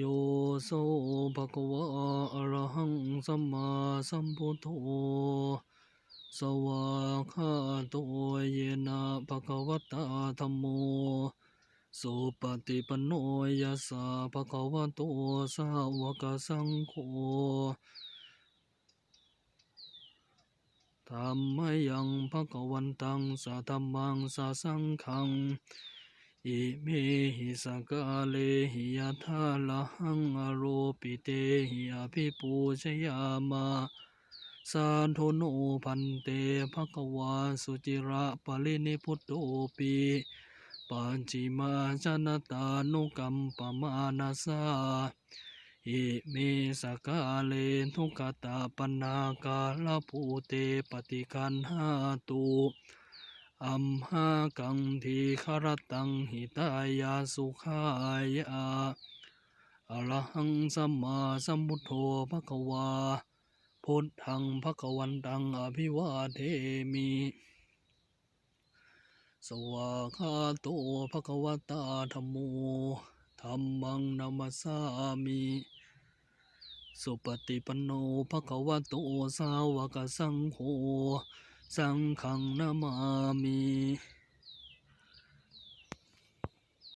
โยโสภะคะวะอะระหังสัมมาสัมพุทโธสวากาโตเยนะภะคะวะตาธัมโมสุปฏิปันโนยัสสะภะคะวะโตสาวกสังโฆธัมมยังภะคะวันตังสะธัมมังสะสังฆัง อิเมหิสกาเลหิยะทาละหังอโรปิเตหิอภิปูชยามะสาธุโนพันเตภะควาสุจิระปะรินิพุตโตปิปัญจิมาจนตานุกัมปมานาสาอิเมสกาเลทุกตาปนากาลภูเตปฏิคันหาตุ อัมหากังทีคารตังหิตายาสุขายาอรหังสัมมาสัมพุทโธภะคะวา พุทธังภะคะวันตังอภิวาเทมิ สวากาโตภะคะวตาธัมโมธัมมังนามัสสามิสุปฏิปันโนภะคะวะโตสาวกสังโฆ สังฆังนามามี